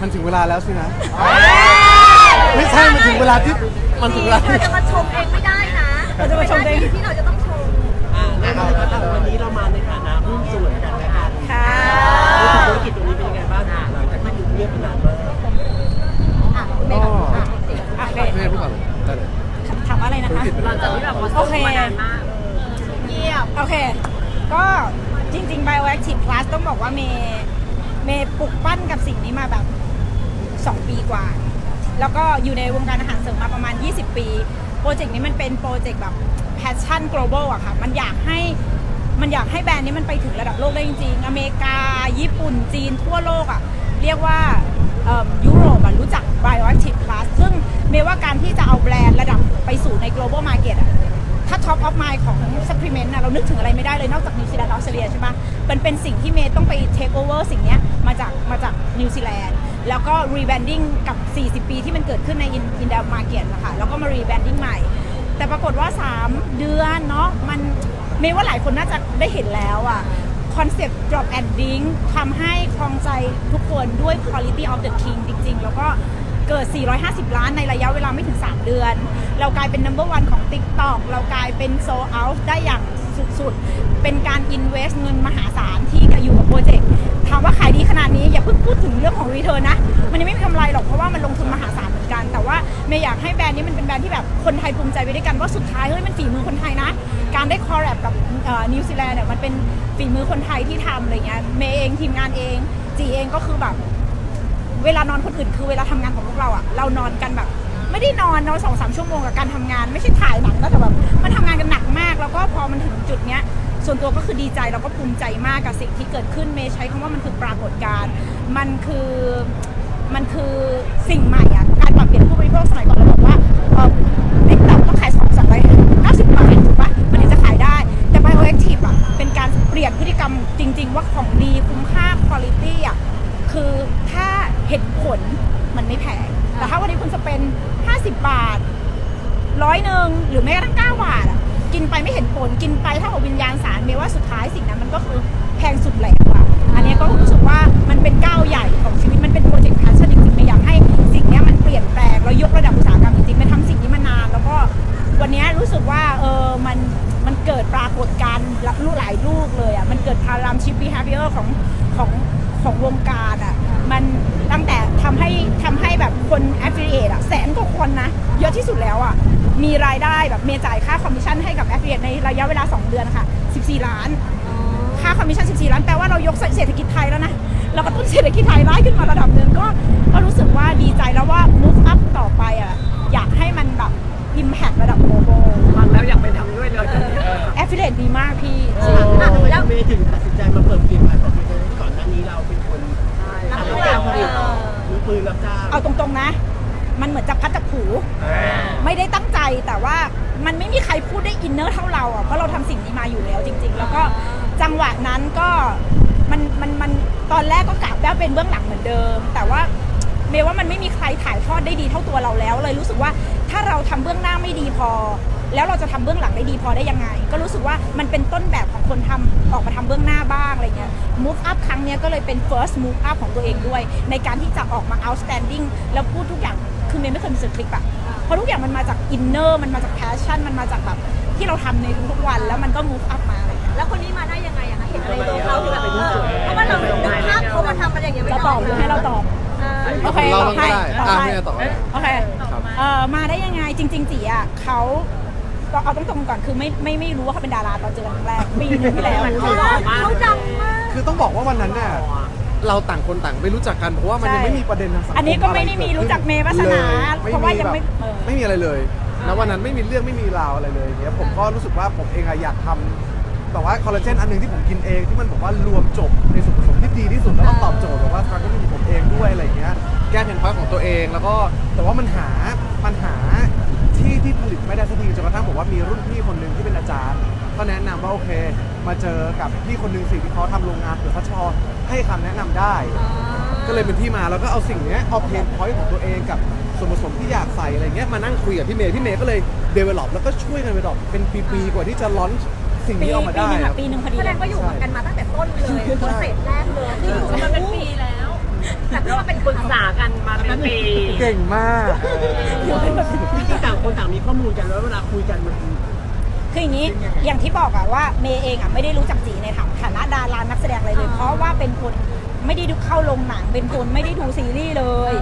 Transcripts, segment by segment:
มันถึงเวลาแล้วสินะ ไม่ใช่ มันถึงเวลาที่ มันถึงเวลาเธอจะมาชมเองไม่ได้นะเราจะมาชมเอง ที่เราจะต้องชมอ่าแล้วเราก็ทำวันนี้เรามาในฐานะหุ้นส่วนกันและกันค่ะรู้สึกธุรกิจตรงนี้เป็นยังไงบ้างหลังจากที่อยู่เงียบมานานมากอะก็เมย์ก่อนอะโอเคไม่ให้พูดก่อนเลยได้เลยถามอะไรนะธุรคะกิจเป็นหลังจากที่แบบว่าส้มมานานมากเงียบโอเค ก็จริงๆ Bioactive Plus ต้องบอกว่าเมย์เมย์ปลุกปั้นกับสิ่งนี้มาแบบ 2 ปีกว่า แล้วก็อยู่ในวงการอาหารเสริมมาประมาณ 20 ปี โปรเจกต์นี้มันเป็นโปรเจกต์แบบ passion global อะค่ะ มันอยากให้มันอยากให้แบรนด์นี้มันไปถึงระดับโลกได้จริงๆ อเมริกา ญี่ปุ่น จีน ทั่วโลกอะเรียกว่ายุโรปรู้จัก Bioactive Plus ซึ่งเมย์ว่าการที่จะเอาแบรนด์ระดับไปสู่ใน global market อะถ้า top of mind ของ supplement นะเรานึกถึงอะไรไม่ได้เลยนอกจากนิวซีแลนด์ออสเตรเลียใช่ปะมันเป็นสิ่งที่เมย์ต้องไป take over สิ่งนี้มาจากมาจากนิวซีแลนด์ แล้วก็ rebranding กับ 40 ปีที่มันเกิดขึ้นใน in in the market นะคะแล้วก็มา rebranding ใหม่ แต่ปรากฏว่า 3 เดือนเนาะมันเมย์ว่าหลายคนน่าจะได้เห็นแล้วอะคอนเซปต์ drop and dink ทำให้ครองใจทุกคนด้วย quality of the king จริง ๆ แล้วก็เกิด 450 ล้านในระยะเวลาไม่ถึง 3 เดือน เรากลายเป็น number one ของ TikTok เรากลายเป็น sold out ได้อย่าง สุดๆ เป็นการ invest เงินมหาศาลที่อยู่กับโปรเจกต์ถามว่าขายดีขนาดนี้อย่าเพิ่งพูดถึงเรื่องของ return นนะ มันยังไม่มีกำไรหรอกเพราะว่ามันลงทุนมหาศาลเหมือนกัน แต่ว่าเมย์อยากให้แบรนด์นี้มันเป็นแบรนด์ที่แบบคนไทยภูมิใจไปด้วยกันว่าสุดท้ายเฮ้ยมันฝีมือคนไทยนะ การได้คอร์แรบกับนิวซีแลนด์เนี่ยมันเป็นฝีมือคนไทยที่ทำอะไรเงี้ยเมย์เองทีมงานเองจีเองก็คือแบบเวลานอนคนอื่นคือเวลาทำงานของพวกเราอะเรานอนกันแบบ ไม่ได้นอนนอนสองสามชั่วโมงกับการทำงาน ไม่ใช่ถ่ายหนังนะแต่แบบมันทำงานกันหนัก แล้วก็พอมันถึงจุดเนี้ยส่วนตัวก็คือดีใจแล้วก็ภูมิใจมากกับสิ่งที่เกิดขึ้นเมย์ใช้คำว่ามันคือปรากฏการณ์มันคือมันคือสิ่งใหม่อะการปรับเปลี่ยน มันตั้งแต่ทำให้ทำให้แบบคน affiliate อะแสนกว่าคนนะ เยอะที่สุดแล้วอะมีรายได้แบบเมย์จ่ายค่าคอมมิชชั่นให้กับ affiliate ในระยะเวลา 2 เดือนค่ะ 14 ล้าน ค่าคอมมิชชั่น 14 ล้าน แปลว่าเรายกเศรษฐกิจไทยแล้วนะ เรากระตุ้นเศรษฐกิจไทยได้ขึ้นมาระดับหนึ่งก็ก็รู้สึกว่าดีใจแล้วว่า move up ต่อไปอะอยากให้มันแบบ impact ระดับ global ฟังแล้วอยากไปทำด้วยเลย affiliate ดีมากพี่เออทำไมเมย์ถึงตัดสินใจมาเปิดผลิ ออมือปืนรับจ้างเอาตรงๆนะ มันเหมือนจะพัดจับผูไม่ได้ตั้งใจแต่ว่ามันไม่มีใครพูดได้อินเนอร์เท่าเราอะเพราะเราทำสิ่งนี้มาอยู่แล้วจริง ๆ แล้วก็จังหวะนั้นก็มันมันมันตอนแรกก็กะว่าเป็นเบื้องหลังเหมือนเดิม แต่ว่าเมย์ว่ามันไม่มีใครถ่ายทอดได้ดีเท่าตัวเราแล้วเลยรู้สึกว่าถ้าเราทำเบื้องหน้าไม่ดีพอ แล้วเราจะทำเบื้องหลังได้ดีพอได้ยังไง ก็รู้สึกว่ามันเป็นต้นแบบของคนทำออกมาทำเบื้องหน้าบ้างอะไรเงี้ย move up ครั้งเนี้ยก็เลยเป็น first move up ของตัวเองด้วย ในการที่จะออกมา outstanding แล้วพูดทุกอย่างคือเมย์ไม่เคยมีสคริปต์อะเพราะทุกอย่างมันมาจากอินเนอร์มันมาจากแพชชั่นมันมาจากแบบที่เราทำในทุกๆวันแล้วมันก็มูฟอัพมาอะไรอย่างเงี้ยแล้วคนนี้มาได้ยังไงอะคะเห็นอะไรในตัวเขาที่แบบเออเพราะว่าเรานึกภาพเขามาทำมันอย่างเงี้ยไม่จะได้ตอบหรือให้เราตอบเออโอเคเราตต้ออบงให้ได้ตอบอะให้ไม่ได้ตอบก็ได้โอเคครับเอ่อมาได้ยังไงจริงๆจีอะเขา ก็เอาตรงๆก่อนคือไม่ไม่ไม่รู้ว่าเขาเป็นดาราตอนเจอกันครั้งแรกปีหนึงที่แล้วเขาบอกเขาดังมาก คือต้องบอกว่าวันนั้นเนี่ยเราต่างคนต่างไม่รู้จักกันเพราะว่ามันยังไม่มีประเด็นทางสังคมอันนี้ก็ไม่ได้มีรู้จักเมย์วาสนาลเพราะว่ายังไม่แบบเออไม่มีอะไรเลยนะวันนั้นไม่มีเรื่องไม่มีราวอะไรเลยอย่างเงี้ยผมก็รู้สึกว่าผมเองอะอยากทำแต่ว่าคอลลาเจนอันหนึงที่ผมกินเองที่มันบอกว่ารวมจบในส่วนผสมที่ดีที่สุดแล้วก็ตอบโจทย์แบบว่าทางที่ผมเองด้วยอะไรอย่างเงี้ยแก้เพนพอยของตัวเองแล้วก็แต่ว่ามันหาปัญหา ที่ที่ผลิตไม่ได้สักทีจนกระทั่งบอกว่ามีรุ่นพี่คนหนึ่งที่เป็นอาจารย์ ก็แนะนำว่าโอเค มาเจอกับพี่คนหนึ่งสิ่งที่เขาทำโรงงานเผื่อเขาชอให้คำแนะนำได้ ก็เลยเป็นที่มาแล้วก็เอาสิ่งเนี้ยเอาเพนพอยต์ของตัวเองกับส่วนผสมที่อยากใส่อะไรเงี้ยมานั่งคุยกับพี่เมย์พี่เมย์ก็เลยเดเวล็อปแล้วก็ช่วยกันไปดอกเป็นปีๆกว่าที่จะลอนสิ่งปีนี้ออกมาปีได้หนึงครัค่ะบ ปีหนึ่งพอดีแสดเลยงว่าอยู่กันมาตั้งแต่ต้นเลยโปรเซสแรกเลยที่อยู่มันเป็นปีแล้ว แต่ก็ว่าเป็นปรึกษาเป็นปีเก่งมากจริงๆต่างคนต่างมีข้อมูลกันแล้วเวลาคุยกันมัน คืออย่างนี้อย่างที่บอกอะว่าเมย์เองอะไม่ได้รู้จักจีในฐานะดารานักแสดงอะไรเลย เพราะว่าเป็นคน ไม่ได้ดูเข้าโรงหนังเป็นคนไม่ได้ดูซีรีส์เลย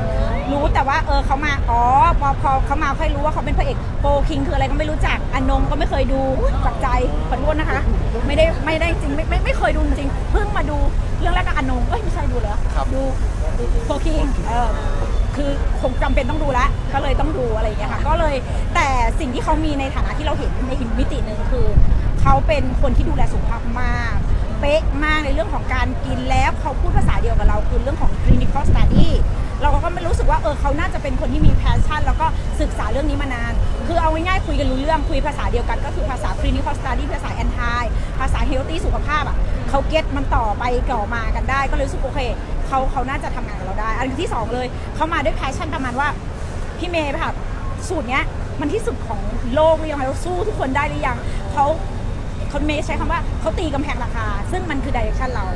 รู้แต่ว่าเออเขามาอ๋อพอพอเขามาค่อยรู้ว่าเขาเป็นพระเอกโฟคิงคืออะไรก็ไม่รู้จักอนงก็ไม่เคยดูปักใจขอโทษนะคะ ไม่ได้ไม่ได้จริงไม่ไม่ไม่เคยดูจริงเพิ่งมาดูเรื่องแรกกับอนงเอ้ยไม่ใช่ดูเหรอครับดูโฟคิงเออคือคงจำเป็นต้องดูแล้วก็เลยต้องดูอะไรอย่างเงี้ยค่ะ ก็เลยแต่สิ่งที่เขามีในฐานะที่เราเห็นในหินมิติหนึ่งคือ เขาเป็นคนที่ดูแลสุขภาพมาก เป๊ะมากในเรื่องของการกินแล้วเขาพูดภาษาเดียวกับเราคือเรื่องของ clinical study เราก็ไม่รู้สึกว่าเออเขาน่าจะเป็นคนที่มี passion แล้วก็ศึกษาเรื่องนี้มานาน คือเอาง่ายๆคุยกันรู้เรื่องคุยภาษาเดียวกันก็คือภาษา clinical study ภาษา anti ภาษา healthy สุขภาพอะเขาเก็ตมันต่อไปต่อมากันได้ ก็เลยรู้สึกโอเคเขาเขาน่าจะทำงานกับเราได้ อันที่สองเลยเขามาด้วย passion ประมาณว่าพี่เมย์ค่ะสูตรเนี้ยมันที่สุดของโลกหรือยังเราสู้ทุกคนได้หรือยังเขา เขาเมย์ใช้คำว่าเขาตีกำแพงราคา ซึ่งมันคือดิเรกชันเรา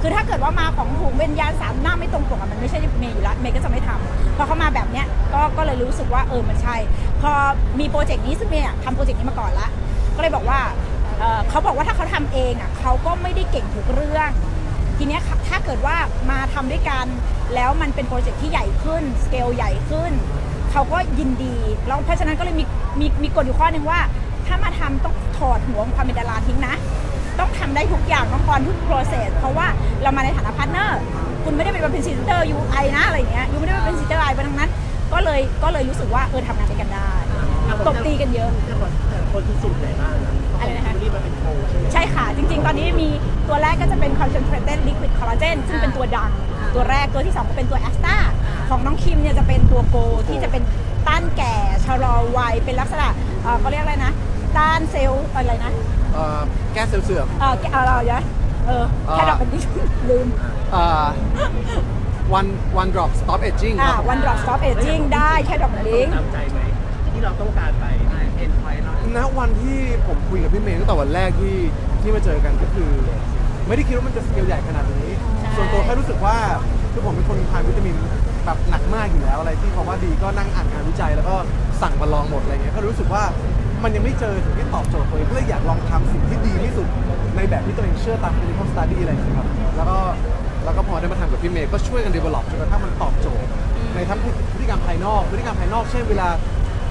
คือถ้าเกิดว่ามาของถุงเบญญานสามหน้าไม่ตรงปกอะมันไม่ใช่เมย์อยู่แล้วเมย์ก็จะไม่ทำพอเขามาแบบเนี้ยก็ก็เลยรู้สึกว่าเออมันใช่ พอมีโปรเจกต์นี้ซึ่งเมย์ทำโปรเจกต์นี้มาก่อนละก็เลยบอกว่าเออเขาบอกว่าถ้าเขาทำเองอะเขาก็ไม่ได้เก่งทุกเรื่องทีเนี้ยค่ะถ้าเกิดว่ามาทำด้วยกันแล้วมันเป็นโปรเจกต์ที่ใหญ่ขึ้นสเกลใหญ่ขึ้น เขาก็ยินดีแล้วเพราะฉะนั้นก็เลยมีมีมีกฎอยู่ข้อหนึ่งว่า ถ้ามาทำต้องถอดหัวของความเป็นดาราทิ้งนะ ต้องทำได้ทุกอย่างต้องก่อนทุก process เพราะว่าเรามาในฐานะพาร์ทเนอร์คุณไม่ได้เป็นพรีเซนเตอร์ยูไอนะอะไรเงี้ยยูไม่ได้เป็นพรีเซนเตอร์ไอไปทั้งนั้น ก็เลยก็เลยรู้สึกว่าเออทำงานด้วยกันได้ตบตีกันเยอะแต่คนแต่คนที่สูตรไหนบ้างนะอะไรนะคะที่มันเป็นโคใช่ไหมใช่ค่ะ จริง ๆ ตอนนี้มีตัวแรกก็จะเป็น concentrated liquid collagen ซึ่งเป็นตัวดังตัวแรกตัวที่ 2 ก็เป็นตัวแอสตาของน้องคิมเนี่ยจะเป็นตัวโกที่จะเป็นต้านแก่ชะลอวัยเป็นลักษณะเอ่อเขาเรียกอะไรนะ ต้านเซลล์อะไรนะเอ่อแก้เสื่อม เออแกเอาเราเยอะเออแค่ดอกเป็นที่ลืมๆเอ่อ one one drop stop aging คอ่ารับวันดรอปสต็อปเอจิ้งได้แค่ดอกลิง ตามใจไหมที่เราต้องการไปเอ็นพอยต์เราณวันที่ผมคุยกับพี่เมย์ตั้งแต่วันแรกที่ที่มาเจอกันก็คือ ไม่ได้คิดว่ามันจะสเกลใหญ่ขนาดนี้ใช่ส่วนตัวแค่รู้สึกว่าคือผมเป็นคนทานวิตามิน แบบหนักมากอยู่แล้วอะไรที่เขาว่าดีก็นั่งอ่านงานวิจัยแล้วก็สั่งมาลองหมดอะไรเงี้ยก็รู้สึกว่ามันยังไม่เจอถึงที่ตอบโจทย์ตัวเองก็เลยอยากลองทำสิ่งที่ดีที่สุดในแบบที่ตัวเองเชื่อตาม clinical study อะไรอย่างเงี้ยครับแล้วก็แล้วก็พอได้มาทำกับพี่เมย์ก็ช่วยกัน develop จนกระทั่งมันตอบโจทย์ ในทั้งพฤติกรรมภายนอกพฤติกรรมภายนอกเช่นเวลา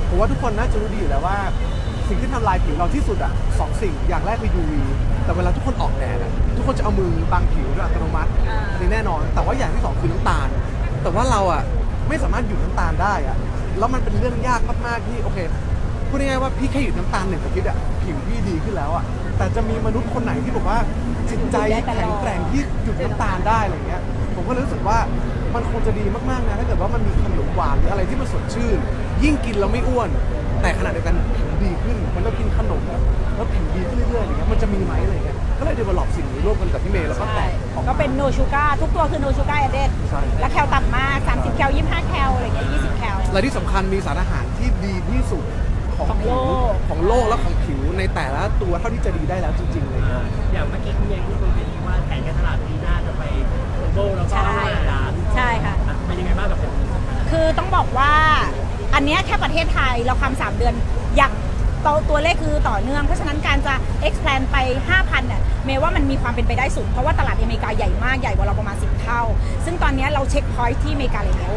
ผมว่าทุกคนน่าจะรู้ดีอยู่แล้วว่า สิ่งที่ทำลายผิวเราที่สุดอะสองสิ่งอย่างแรกคือ UV แต่เวลาทุกคนออกแดดอะทุกคนจะเอามือบังผิวโดยอัตโนมัติอันนี้แน่นอน แต่ว่าอย่างที่สองคือน้ำตาล แต่ว่าเราอะไม่สามารถหยุดน้ำตาลได้อะแล้วมันเป็นเรื่องยากมากๆที่โอเคพูดง่ายๆว่าพี่แค่หยุดน้ำตาลหนึ่งอาทิตย์อะผิวพี่ดีขึ้นแล้วอะแต่จะมีมนุษย์คนไหนที่บอกว่าจิตใจแข็งแกร่งที่หยุดน้ำตาลได้อะไรเงี้ย ก็เลยรู้สึกว่ามันคงจะดีมากๆนะถ้าเกิดว่ามันมีขนมหวานหรืออะไรที่มันสดชื่น ยิ่งกินแล้วไม่อ้วน แต่ขณะเดียวกันผิวดีขึ้นมันก็กินขนมแล้วผิวดีขึ้นเรื่อยๆอย่างเงี้ยมันจะมีไหมอะไรเงี้ยก็เลยเดเวลลอปสิ่งนี้ร่วมกันกับพี่เมย์แล้วก็แตกออกมาก็เป็นโนชูการ์ทุกตัวคือโนชูการ์เดใช่ และแคลต่ำมาก 30 แคล 25 แคลอะไรเงี้ย20 แคล และที่สำคัญมีสารอาหารที่ดีที่สุดของของผิโลวก ของโลกและของผิวในแต่ละตัวเท่าที่จะดีได้แล้วจริงๆเลยครับอย่างเมื่อกี้คุณเมย์พูดตรงนี้ว่าแผนการตลาดปีหน้าจะไปโกลบอลแล้วก็ใช่ห้าล้านใช่ค่ะอะ เป็นยังไงบ้างกับผมคือต้องบอกว่าอันเนี้ยแค่ประเทศไทยเราทำสามเดือนอย่างตัวตัวเลขคือต่อเนื่อง เพราะฉะนั้นการจะ expand ไป 5,000เนี่ยเมย์ว่ามันมีความเป็นไปได้สูง เพราะว่าตลาดอเมริกาใหญ่มากใหญ่กว่าเราประมาณ 10 เท่า ซึ่งตอนเนี้ยเราเช็คพอยท์ที่อเมริกาแล้ว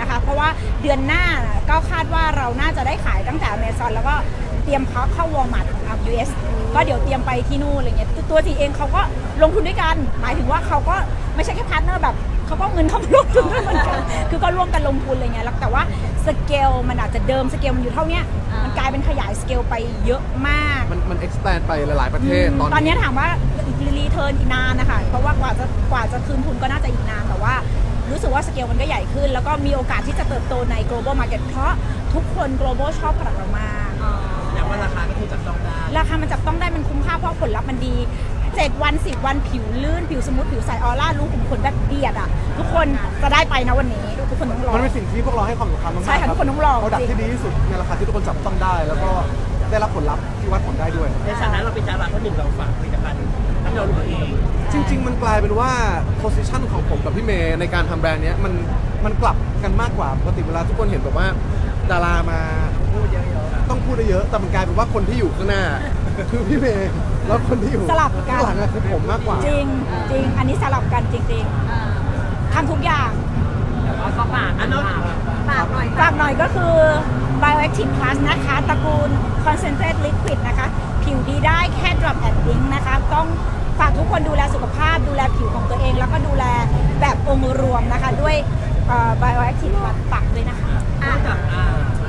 นะคะเพราะว่าเดือนหน้าน่ะก็คาดว่าเราน่าจะได้ขายตั้งแต่ Amazon แล้วก็เตรียมพับเข้าวอลมาร์ทของ US ก็เดี๋ยวเตรียมไปที่นู่นอะไรเงี้ยตัวจีเองเขาก็ลงทุนด้วยกัน หมายถึงว่าเขาก็ ไม่ใช่แค่พาร์ทเนอร์แบบเขาก็เอาเงินเข้ามาลงทุนด้วยเหมือนกันคือก็ร่วมกันลงทุนอะไรเงี้ยแล้วแต่ว่าสเกลมันอาจจะเดิมสเกลมันอยู่เท่าเนี้ยมันกลายเป็นขยายสเกลไปเยอะมาก มันมัน expand ไปหลาย ๆ ประเทศ ตอนนี้ถามว่ารีเทิร์นอีกนานนะคะเพราะว่ากว่าจะกว่าจะคืนทุนก็น่าจะอีกนานแต่ว่า รู้สึกว่าสเกลมันก็ใหญ่ขึ้น แล้วก็มีโอกาสที่จะเติบโตใน global market เพราะทุกคน global ชอบผลักเรามากอย่างว่าราคาก็คือจับต้องได้ ราคามันจับต้องได้มันคุ้มค่าเพราะผลลัพธ์มันดี 7 วัน 10 วันผิวลื่น ผิวสมูทผิวใสออร่ารู้ขุมขนแบบเบียดอะ ทุกคนจะได้ไปนะวันนี้ ทุกคนต้องรอมันเป็นสิ่งที่พวกเราให้ความสำคัญมากๆใช่ค่ะทุกคนต้องลองเขาดักจริง ที่ดีที่สุดในราคาที่ทุกคนจับต้องได้ แล้วก็ได้รับผลลัพธ์ที่วัดผลได้ด้วย ในฐานะเราเป็นดาราคนหนึ่งเราฝากผลิตภัณฑ์ที่เรารู้เองจริง ๆ มันกลายเป็นว่า position ของผมกับพี่เมย์ในการทำแบรนด์เนี้ยมันมันกลับกันมากกว่าปกติเวลาทุกคนเห็นแบบว่าดารามา พูดเยอะๆ ต้องพูดเยอะๆแต่มันกลายเป็นว่าคนที่อยู่ข้างหน้า คือพี่เมย์แล้วคนที่อยู่สลับกัน ข้างหลังอะคือผมมากกว่า จริงจริงอันนี้สลับกันจริงๆทำทุกอย่างแต่ว่าก็ฝากอันนั้นฝากหน่อยฝากหน่อยก็คือ Bioactive Plus นะคะ ตระกูล Concentrate Liquid นะคะ ผิวดีได้แค่ Drop and Blink นะคะ ต้องฝากทุกคนดูแลสุขภาพ ดูแลผิวของตัวเอง แล้วก็ดูแลแบบองค์รวมนะคะ ด้วยเอ่อ Bioactive Plus ปักด้วยนะคะนอกจากอ่า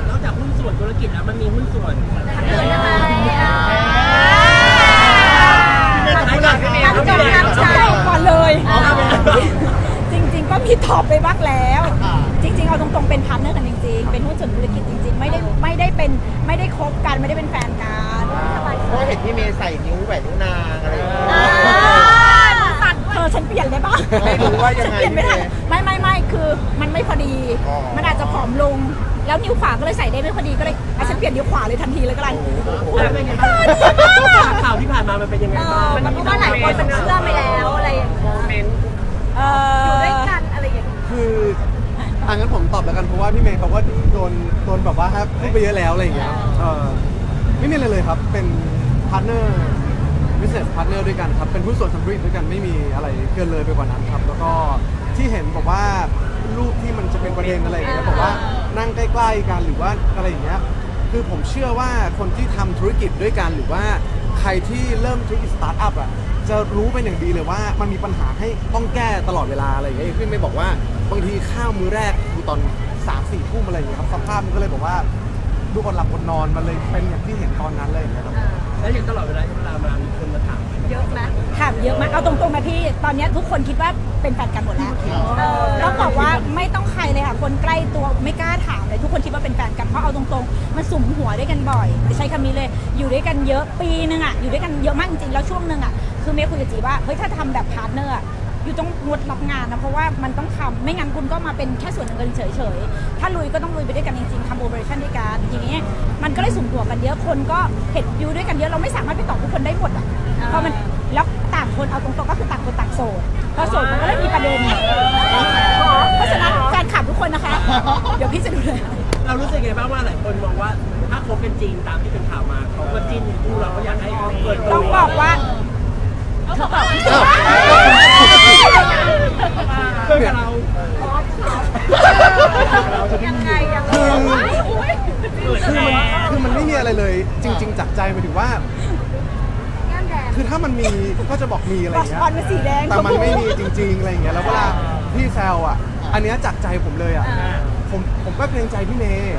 นอกจากหุ้นส่วนธุรกิจแล้วมันมีหุ้นส่วน เกิดอะไรอะทำงา นพี่เมย์ทำทำจงานงพี่เมย์ทำใจก่อนเลยจริง ๆ ก็มีตอบไปบ้างแล้ว จริง ๆ เอาตรงๆเป็นพาร์ทเนอร์กันจริง ๆ เป็นหุ้นส่วนธุรกิจจริง ๆ ไม่ได้ไม่ได้เป็นไม่ได้คบกันไม่ได้เป็นแฟนกันเพราะเห็นพี่เมย์ใส่นิ้วแหวนนิ้วนางอะไรอย่างเงี้ยสั่นเธอฉันเปลี่ยนได้ปะไม่รู้ว่ายังไงฉันเปลี่ยนไม่ได้ไม่ไม่ไม่คือมันไม่พอดี มันอาจจะผอมลง แล้วนิ้วขวาก็เลยใส่ได้ไม่พอดีก็เลยอะฉันเปลี่ยนนิ้วขวาเลยทันทีเลยก็แล้วกันแล้วเป็นยังไงบ้างข่าวที่ผ่านมามันเป็นยังไงเอบ้างอมันเพราะว่าหลายคนมันเชื่อไปแล้วอะไรอย่างเงี้ยโมเมนต์เออยู่อด้วยกันอะไรอย่างเงี้ยคืออะงั้นผมตอบแล้วกันเพราะว่าพี่เมย์เขาก็โดนโดนแบบว่าครับพูดไปเยอะแล้วอะไรอย่างเงี้ยเออไม่มีอะไรเลยครับ เป็นพาร์ทเนอร์ business partner ด้วยกันครับ เป็นหุ้นส่วนทำธุรกิจด้วยกันไม่มีอะไรเกินเลยไปกว่านั้นครับ แล้วก็ที่เห็นบอกว่ารูปที่มันจะเป็นประเด็นอะไรอย่างเงี้ยบอกว่า นั่งใกล้ๆกันหรือว่าอะไรอย่างเงี้ยคือผมเชื่อว่าคนที่ทำธุรกิจด้วยกันหรือว่าใครที่เริ่มธุรกิจสตาร์ทอัพอะจะรู้เป็นอย่างดีเลยว่ามันมีปัญหาให้ต้องแก้ตลอดเวลาอะไรอย่างเงี้ยพี่ไม่บอกว่าบางทีข้าวมื้อแรกคือตอนสามสี่ทุ่มอะไรอย่างเงี้ยครับสภาพมันก็เลยบอกว่าดูอดหลับอดนอนมันเลยเป็นอย่างที่เห็นตอนนั้นเลยนะครับ แล้วอย่างตลอดเวลาที่เวลามามีคนมาถามเยอะไหมถามเยอะมากเอาตรงๆนะพี่ ตอนเนี้ยทุกคนคิดว่าเป็นแฟนกันหมดแล้วเออต้องบอกว่าไม่ต้องใครเลยค่ะ คนใกล้ตัวไม่กล้าถามเลยทุกคนคิดว่าเป็นแฟนกันเพราะเอาตรงๆมันสุมหัวด้วยกันบ่อยใช้คำนี้เลยอยู่ด้วยกันเยอะปีนึงอะอยู่ด้วยกันเยอะมากจริงๆแล้วช่วงนึงอะคือเมย์คุยกับจีว่าเฮ้ยถ้าทำแบบพาร์ทเนอร์อะ อยู่ต้องงดรับงานนะเพราะว่ามันต้องทำไม่งั้นคุณก็มาเป็นแค่ส่วนหนึ่งกันเฉยๆ ถ้าลุยก็ต้องลุยไปด้วยกันจริงๆทำโอเปอเรชั่นด้วยกันทีนี้มันก็เลยสุ่มหัวกันเยอะคนก็เห็นอยู่ด้วยกันเยอะเราไม่สามารถไปตอบทุกคนได้หมดอะเพราะมันแล้วต่างคนเอาตรงๆก็คือต่างคนต่างโสดพอโสดมันก็เลยมีประเด็นเพราะฉะนั้นแฟนคลับทุกคนนะคะ เดี๋ยวพี่จะดูเลยเรารู้สึกไงบ้างว่าหลายคนมองว่าถ้าคบกันจริงตามที่เป็นข่าวมาเขาก็จิ้นคู่เราก็อยากให้เปิดตัวต้องบอกว่าเธอบอกพี่จะ เพื่อนเรายังไงยังไงคืออุ๊ยคือมันคือมันไม่มีอะไรเลย จริง ๆ จากใจหมายถึงว่า แก้มแดงคือถ้ามันมีก็จะบอกมีอะไรบออสย่างเงี้ยออนเป็นสีแดงแต่มันไม่มีจริง ๆ อะไรอย่างเงี้ยแล้วเวลาพี่แซวอะ อันเนี้ยจากใจผมเลยอะ ผมผมก็เกรงใจพี่เมย์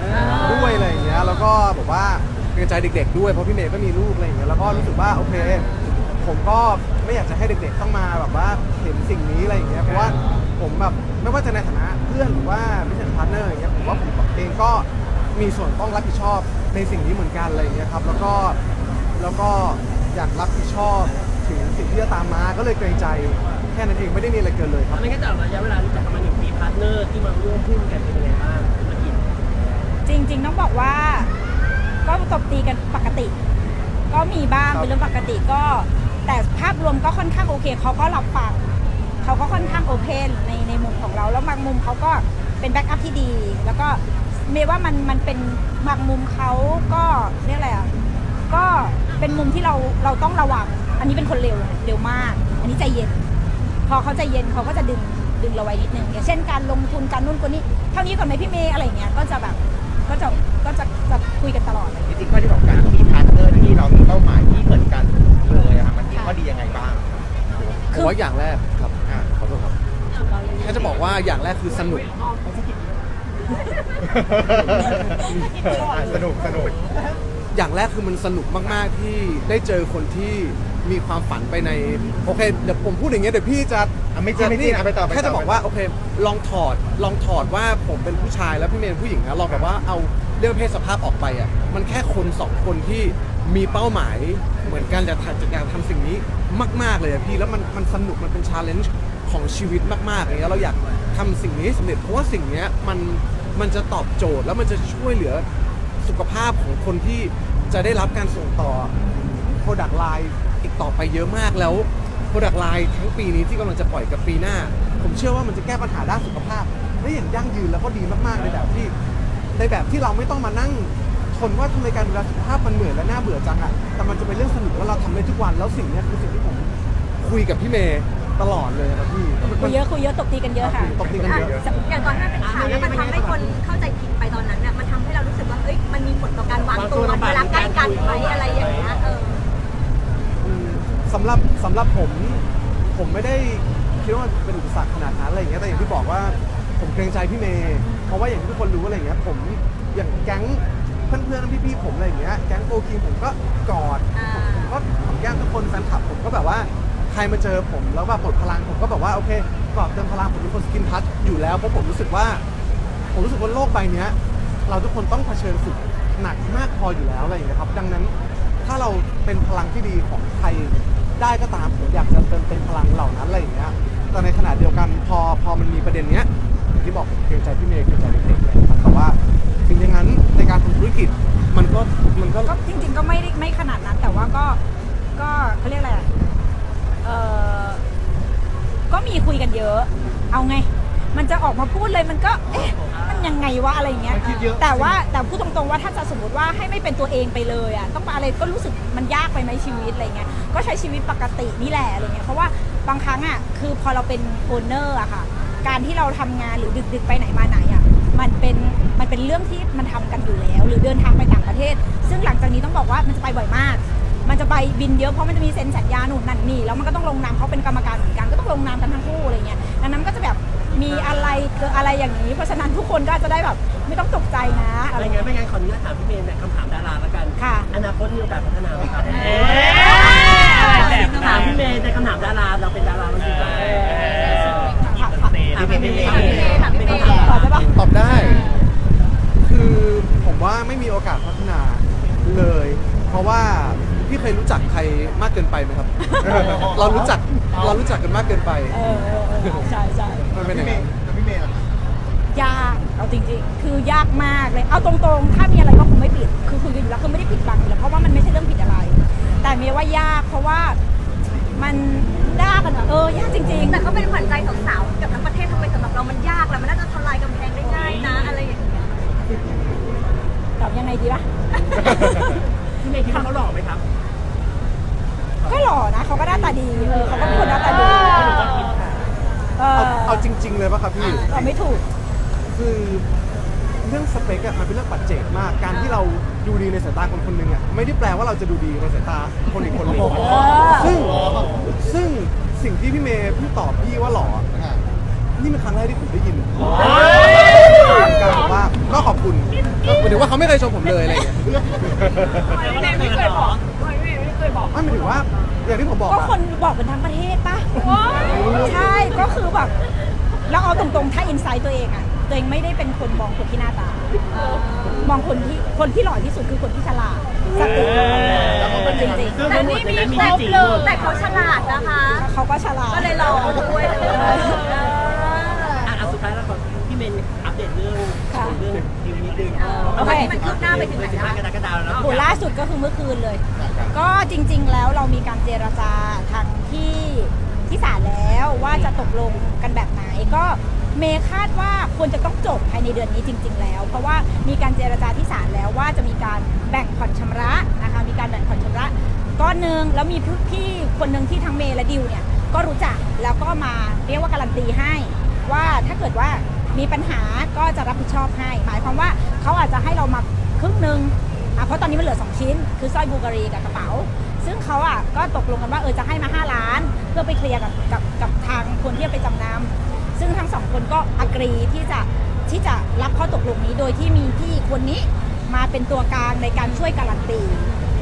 ด้วยอะไรอย่างเงี้ยแล้วก็แบบว่าเกรงใจเด็ก ๆ ด้วยเพราะพี่เมย์ก็มีลูกอะไรอย่างเงี้ยแล้วก็รู้สึกว่าโอเค ผมก็ไม่อยากจะให้เด็ก ๆ ต้องมาแบบว่าเห็นสิ่งนี้อะไรอย่างเงี้ยเพราะว่า ผมแบบไม่ว่าจะในฐานะเพื่อนหรือว่า business partner อย่างเงี้ยผมว่าผมเองก็มีส่วนต้องรับผิดชอบในสิ่งนี้เหมือนกันอะไรอย่างเงี้ยครับแล้วก็แล้วก็อยากรับผิดชอบถึงสิ่งที่จะตามมาก็เลยเกรงใจแค่นั้นเองไม่ได้มีอะไรเกินเลยครับไม่งั้นแต่ระยะเวลารู้จักกันมาหนึ่งปีพาร์ทเนอร์ที่มาร่วมหุ้นกันเป็นยังไงบ้างธุรกิจจริง ๆ ต้องบอกว่าก็ตบตีกันปกติ ก็มีบ้างครับ เป็นเรื่องปกติก็แต่ภาพรวมก็ค่อนข้างโอเคเขาก็รับฟัง เขาก็ค่อนข้างโอเพนในในมุมของเรา แล้วบางมุมเขาก็เป็นแบ็กอัพที่ดี แล้วก็เมย์ว่ามันมันเป็นบางมุมเขาก็เรียกอะไรอะก็เป็นมุมที่เราเราต้องระวัง อันนี้เป็นคนเร็วเร็วมาก อันนี้ใจเย็น พอเขาใจเย็นเขาก็จะดึงดึงเราไว้นิดนึงอย่างเช่นการลงทุนการนู่นคนนี้เท่านี้ก่อนไหมพี่เมย์อะไรอย่างเงี้ยก็จะแบบก็จะก็จะจะคุยกันตลอดเลยจริงๆข้อดีของการมีพาร์ทเนอร์ที่เรามีเป้าหมายที่เหมือนกันเลยอะค่ะมันมีข้อดียังไงบ้างผมว่าอย่างแรกครับอะ ขอโทษครับแค่จะบอกว่าอย่างแรกคือสนุกอะสนุกสนุกอย่างแรกคือมันสนุกมาก ๆ ที่ได้เจอคนที่มีความฝันไปใน โอเค เดี๋ยวผมพูดอย่างเงี้ยเดี๋ยวพี่จะอะไม่จริงไม่จริงอะไปต่อไปต่อ แค่จะบอกว่า โอเค ลองถอดลองถอดว่าผมเป็นผู้ชายแล้วพี่เมย์เป็นผู้หญิงนะลองแบบว่าเอาเรื่องเพศสภาพออกไปอะมันแค่คนสองคนที่มีเป้าหมายเหมือนกันจะทำจะอยากทำสิ่งนี้มาก ๆ เลยอะพี่แล้วมันมันสนุกมันเป็นชาเลนจ์ ของชีวิตมากๆอย่างเงี้ยเราอยากทำสิ่งนี้ให้สำเร็จเพราะว่าสิ่งเนี้ยมันมันจะตอบโจทย์แล้วมันจะช่วยเหลือสุขภาพของคนที่จะได้รับการส่งต่อ Product Line อีกต่อไปเยอะมากแล้ว Product Line ทั้งปีนี้ที่กำลังจะปล่อยกับปีหน้า ผมเชื่อว่ามันจะแก้ปัญหาด้านสุขภาพได้อย่างยั่งยืนแล้วก็ดีมากๆในแบบที่ ในแบบที่เราไม่ต้องมานั่งทนว่าทำไมการดูแลสุขภาพมันเหนื่อยและน่าเบื่อจังอะแต่มันจะเป็นเรื่องสนุกว่าเราทำได้ทุกวันแล้วสิ่งเนี้ยคือสิ่งที่ผมคุยกับพี่เมย์ ตลอดเลยครับพี่คุยเยอะคุยเยอะตบตีกันเยอะค่ะ ตบตีกันเยอะ อย่างตอนนั้นเป็นข่าวแล้วมันทำให้คนเข้าใจผิดไปตอนนั้นน่ะมันทำให้เรารู้สึกว่าเอ้ยมันมีผลต่อการวางตัวเวลาใกล้กันไหมอะไรอย่างเงี้ยเอออืมสำหรับสำหรับผม ผมไม่ได้คิดว่ามันเป็นอุปสรรคขนาดนั้นอะไรอย่างเงี้ยแต่อย่างที่บอกว่าผมเกรงใจพี่เมย์เพราะว่าอย่างที่ทุกคนรู้อะไรอย่างเงี้ยผมอย่างแก๊งเพื่อนๆพี่ๆผมอะไรอย่างเงี้ยแก๊งโกคิงผมก็กอดอ่าผมก็หอมแก้มทุกคนแฟนคลับผมก็แบบว่าใค รมาเจอผมแล้วแบบปลดพลังผมก็แบบว่าโอเคกรอดเติมพลังผมเป็นคนสกินทัชอยู่แล้วเพราะผมรู้สึกว่า ผมรู้สึกว่าโลกใบเนี้ย เราทุกคนต้องเผชิญสึกหนักมากพออยู่แล้วอะไรอย่างเงี้ยครับ ดังนั้นถ้าเราเป็นพลังที่ดีของใครได้ก็ตามผมอยากจะเติมเต็มพลังเหล่านั้นอะไรอย่างเงี้ยแต่ในขณะเดียวกันพอพอมันมีประเด็นเนี้ยอย่างที่บอกผมเกรงใจพี่เมย์เกรงใจเด็กๆเลยครับแต่ว่าถึงอย่างนั้นในการทำธุรกิจมันก็มันก็ก็จริงๆก็ไม่ได้ไม่ขนาดนั้นแต่ว่าก็ก็เขาเรียกอะไรอะ เออก็มีคุยกันเยอะ เอาไง มันจะออกมาพูดเลยมันก็ เอ๊ะ มันยังไงวะอะไรอย่างเงี้ย มันคิดเยอะ แต่ว่าแต่พูดตรงๆว่าถ้าจะสมมติว่าให้ไม่เป็นตัวเองไปเลยอะต้องมาอะไรก็รู้สึกมันยากไปไหมชีวิตอะไรเงี้ยก็ใช้ชีวิตปกตินี่แหละอะไรเงี้ยเพราะว่าบางครั้งอะคือพอเราเป็นโอนเนอร์อะค่ะ การที่เราทำงานหรือดึกๆไปไหนมาไหนอะมันเป็นมันเป็นเรื่องที่มันทำกันอยู่แล้ว หรือเดินทางไปต่างประเทศ ซึ่งหลังจากนี้ต้องบอกว่ามันจะไปบ่อยมาก มันจะไปบินเยอะเพราะมันจะมีเซ็นสัญญาหนุนนั่นนี่แล้วมันก็ต้องลงนามเขาเป็นกรรมการเหมือนกันก็ต้องลงนามกันทั้งคู่อะไรเงี้ยดังนั้นก็จะแบบมีอะไรเกิดอะไรอย่างนี้ เพราะฉะนั้นทุกคนก็จะได้แบบไม่ต้องตกใจนะอะอะไรไรเงี้งั้ยนไม่งั้นขออนุญาตถามพี่เมย์เนี่ยคำถามดาราแล้วกันค่ะอนาคตมีโอกาสพัฒนาไหมครับแบบถามพี่เมย์ในคำถามดาราเราเป็นดาราเราดีกว่าถามพี่เมย์ถามพี่เมย์ถามพี่เมย์ตอบได้ปะตอบได้ คือผมว่าไม่มีโอกาสพัฒนาเลย เพราะว่าพี่เคยรู้จักใครมากเกินไปไหมครับ เรารู้จักเรารู้จักกันมากเกินไป เออเออเออใช่ใช่มันเป็นอพี่ย่างเมนั้นย์แล้วพี่เมย์ล่ะคะยากเอาจริงๆ คือยากมากเลย เอาตรงๆ ถ้ามีอะไรก็คงไม่ปิด คือคุยกันอยู่แล้วคือไม่ได้ปิดบังอยู่แล้วเพราะว่ามันไม่ใช่เรื่องผิดอะไร แต่เมย์ว่ายากเพราะว่ามันยากกันอะเออยากจริงๆ แต่เขาเป็นขวัญใจสาวๆกับทั้งประเทศทำไมสำหรับเรามันยากแล้วมันน่าจะทลายกำแพงได้ง่ายนะอะไรอย่างเงี้ยตอบยังไงดีปะ พี่เมย์คิดว่าเขาหล่อไหมครับก็หล่อนะเขาก็หน้าตาดีเออเขาก็เป็นคนหน้าตาดีเอเอาอเอาจริง ๆ เลยป่ะครับพี่ตอบไม่ถูก คือเรื่องสเปคอะมันเป็นเรื่องปัจเจกมาก การที่เราดูดีในสายตาคนคนหนึ่งอะไม่ได้แปลว่าเราจะดูดีในสายตาคนอีกคนหนึ่งเออซึ่งซึ่งสิ่งที่พี่เมย์เพิ่งตอบพี่ว่าหล่ออะอะ นี่เป็นครั้งแรกที่ผมได้ยินการบอกว่าก็ขอบคุณหมายถึงว่าเขาไม่เคยชมผมเลยอะไรอย่างเงี้ยไม่เคยบอกไม่หมายถึงว่าอย่างที่ผมบอกก็อะคนบอกเป็นทั้งประเทศปะใช่ก็คือแบบเราเอาตรงๆถ้าอินไซต์ตัวเองอะตัวเองไม่ได้เป็นคนมองคนที่หน้าตามองคนที่คนที่หล่อที่สุดคือคนที่ฉลาดสติจริงซึ่งแต่ในหมนี่ดในมีนั้นมีครที่บจริงเลยแต่เขาฉลาดนะคะๆเขาก็ฉลาดก็เลยรอด้วย เรื่องดิวนิดนึงตอนนี้มันคืบหน้าไปถึงไหนสิบแล้วห้ากรกฎาคมแล้วโหล่าสุดก็คือเมื่อคืนเลย ก็จริง ๆ แล้วเรามีการเจรจาทางที่ที่ศาลแล้วว่าจะตกลงกันแบบไหน ก็เมย์คาดว่าควรจะต้องจบภายในเดือนนี้จริง ๆ แล้ว เพราะว่ามีการเจรจาที่ศาลแล้วว่าจะมีการแบ่งผ่อนชำระนะคะ มีการแบ่งผ่อนชำระก้อนหนึ่งแล้วมีพี่คนหนึ่งที่ทั้งเมย์และดิวเนี่ยก็รู้จักแล้วก็มาเรียกว่าการันตีให้ ว่าถ้าเกิดว่า มีปัญหาก็จะรับผิดชอบให้ หมายความว่าเขาอาจจะให้เรามาครึ่งหนึ่งอะเพราะตอนนี้มันเหลือ 2 ชิ้น คือสร้อยบูการีกับกระเป๋า ซึ่งเขาอะก็ตกลงกันว่าเออจะให้มา 5 ล้าน เพื่อไปเคลียร์กับกับกับทางคนที่จะไปจำนำซึ่งทั้งสองคนก็อกรีที่จะที่จะรับข้อตกลงนี้โดยที่มีพี่คนนี้มาเป็นตัวกลางในการช่วยการันตี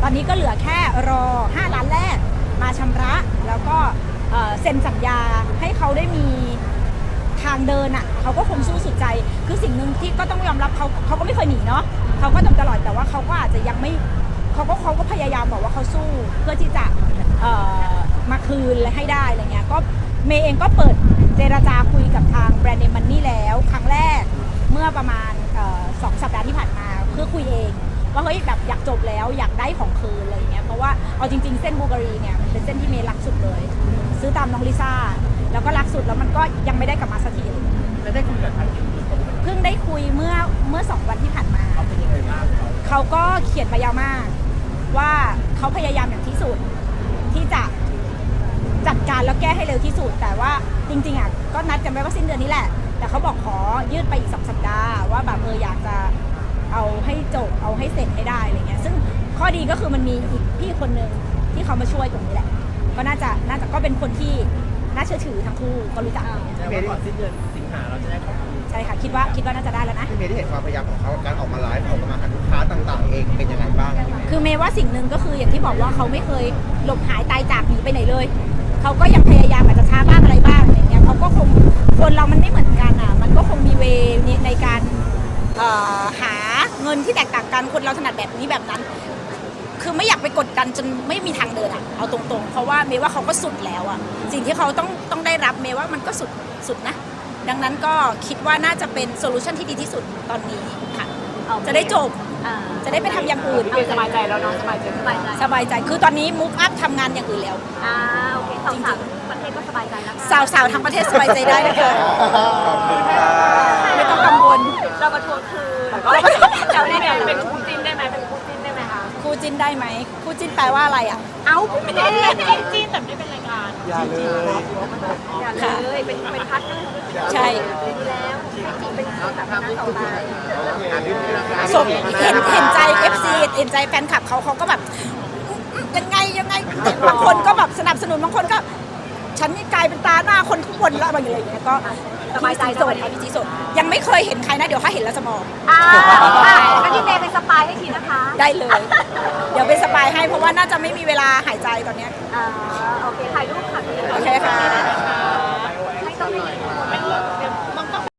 ตอนนี้ก็เหลือแค่รอ 5 ล้านแรกมาชำระ แล้วก็เซ็นสัญญาให้เขาได้มี ทางเดินอะเขาก็คงสู้สุดใจ คือสิ่งหนึ่งที่ก็ต้องยอมรับเขาเขาก็ไม่เคยหนีเนาะเขาก็ทำตลอดแต่ว่าเขาก็อาจจะยังไม่เขาก็เขาก็พยายามบอกว่าเขาสู้เพื่อที่จะเออมาคืนให้ได้อะไรเงี้ยก็เมย์เองก็เปิดเจรจาคุยกับทางแบรนด์เนมมันนี่แล้วครั้งแรกเมื่อประมาณออสองสัปดาห์ที่ผ่านมาเพื่อคุยเองว่าเฮ้ยแบบอยากจบแล้วอยากได้ของคืนอะไรอย่างเงี้ยเพราะว่าเอาจริง ๆ เส้นบูการีเนี่ยมันเป็นเส้นที่เมย์รักสุดเลย ซื้อตามน้องลิซ่า แล้วก็รักสุดแล้วมันก็ยังไม่ได้กลับมาสักทีแล้วได้คุยกับทางทีมตรงไหมเพิ่งได้คุยเมื่อเมื่อสองวันที่ผ่านมา เขาเป็นยังไงบ้างเขาเขาก็เขียนมายาวมาก ว่าเขาพยายามอย่างที่สุด ที่จะจัดการแล้วแก้ให้เร็วที่สุด แต่ว่าจริงๆอะก็นัดกันไว้ว่าสิ้นเดือนนี้แหละ แต่เขาบอกขอยืดไปอีกสองสัปดาห์ว่าแบบเอออยากจะเอาให้จบเอาให้เสร็จให้ได้อะไรเงี้ยซึ่งข้อดีก็คือมันมีอีกพี่คนหนึ่งที่เขามาช่วยตรงนี้แหละ ก็น่าจะน่าจะก็เป็นคนที่ น่าเชื่อถือทั้งคู่ก็รู้จักอะไรเงี้ยแต่ว่าก่อนสิ้นเดือนสิงหาเราจะได้ของคืนใช่ค่ะคิดว่าคิดว่าน่าจะได้แล้วนะ พี่เมย์ได้เห็นความพยายามของเขาการออกมาไลฟ์ออกมาหาลูกค้าต่าง ๆ เองเป็นยังไงบ้างพี่เมย์คือเมย์ว่าสิ่งหนึ่งก็คืออย่างที่บอกว่าเขาไม่เคยหลบหายตายจากหนีไปไหนเลย เขาก็ยังพยายามอาจจะช้าบ้างอะไรบ้างอย่างเงี้ยเขาก็คงคนเรามันไม่เหมือนกันอะมันก็คงมีเวในในการเอ่อหาเงินที่แตกต่างกันคนเราถนัดแบบนี้แบบนั้น คือไม่อยากไปกดดันจนไม่มีทางเดินอะเอาตรงๆ เพราะว่าเมย์ว่าเขาก็สุดแล้วอะสิ่งที่เขาต้องต้องได้รับเมย์ว่ามันก็สุดสุดนะ ดังนั้นก็คิดว่าน่าจะเป็นโซลูชันที่ดีที่สุดตอนนี้ค่ะจะได้จบอ่าจะได้ไปทำอย่างอื่นสบายใจแล้วเนาะสบายใจสบายใจสบายใจคือตอนนี้มุกอัพทำงานอย่างอื่นแล้วอ่าโอเคสาวสาวประเทศก็สบายใจแล้วสาวๆทั้งประเทศสบายใจได้นะคะขอบคุณค่ะไม่ต้องกังวลเรามาทวงคืนเราได้ไงเป็นคู่จิ้นได้ไหมเป็นคู่จิ้นได้ไหมคะ คู่ จิ้นได้ไหมคู่จิ้นแปลว่าอะไรอะ เอ้าไม่ได้จิ้นจิ้นแต่ไม่เป็นรายการอย่าเลยอย่าเลยเป็นเป็นพาร์ทเนอร์ใช่ดีแล้วเป็นคู่แบบนั้นต่อไปส่งเห็นเห็นใจ FC เห็นใจแฟนคลับเขาเขาก็แบบอืมยังไงยังไงบางคนก็แบบสนับสนุนบางคนก็ ฉันนี่กลายเป็นตาหน้าคนทุกคนแล้วอะไรอย่างเงี้ยก็สบายใจพี่จีสดค่ะพี่จีสดยังไม่เคยเห็นใครนะเดี๋ยวถ้าเห็นแล้วจะมองอ่าก็ที่เมย์เป็นสปายให้ทีนะคะ ได้เลย เดี๋ยวเป็นสปายให้เพราะว่าน่าจะไม่มีเวลาหายใจตอนเนี้ยอ่าโอเคถ่ายรูปค่ะพี่โอเคค่ะ